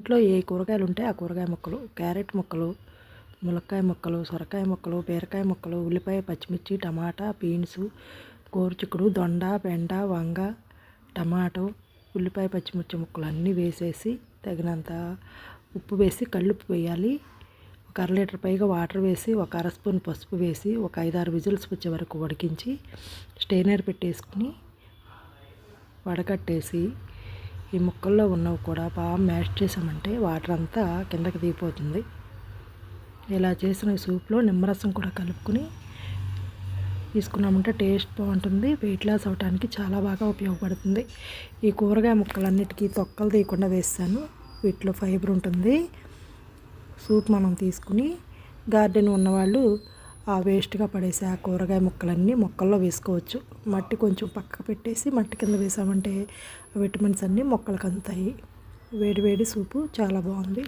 ఇంట్లో ఏ కూరగాయలు ఉంటే ఆ కూరగాయ ముక్కలు క్యారెట్ ముక్కలు ములక్కాయ ముక్కలు సొరకాయ ముక్కలు బీరకాయ ముక్కలు ఉల్లిపాయ పచ్చిమిర్చి టమాటా బీన్స్ గోరుచిక్కుడు దొండ బెండ వంగ టమాటో ఉల్లిపాయ పచ్చిమిర్చి ముక్కలు అన్నీ వేసేసి తగినంత ఉప్పు వేసి కళ్ళుప్పు వేయాలి. ఒక అర లీటర్ పైగా వాటర్ వేసి ఒక అర స్పూన్ పసుపు వేసి ఒక ఐదారు విజిల్స్ వచ్చే వరకు ఉడికించి స్టెయినర్ పెట్టేసుకుని వడకట్టేసి ఈ ముక్కల్లో ఉన్నవి కూడా బాగా మ్యాష్ చేసామంటే వాటర్ అంతా కిందకి దిగిపోతుంది. ఇలా చేసిన సూప్లో నిమ్మరసం కూడా కలుపుకొని తీసుకున్నామంటే టేస్ట్ బాగుంటుంది వెయిట్ లాస్ అవడానికి చాలా బాగా ఉపయోగపడుతుంది. ఈ కూరగాయ ముక్కలన్నిటికీ తొక్కలు తీయకుండా వేస్తాను. వీటిలో ఫైబర్ ఉంటుంది. సూప్ మనం తీసుకుని గార్డెన్ ఉన్నవాళ్ళు ఆ వేస్ట్గా పడేసి ఆ కూరగాయ ముక్కలన్నీ మొక్కల్లో వేసుకోవచ్చు. మట్టి కొంచెం పక్క పెట్టేసి మట్టి కింద వేసామంటే విటమిన్స్ అన్నీ మొక్కలకు అందుతాయి వేడి వేడి సూపు చాలా బాగుంది.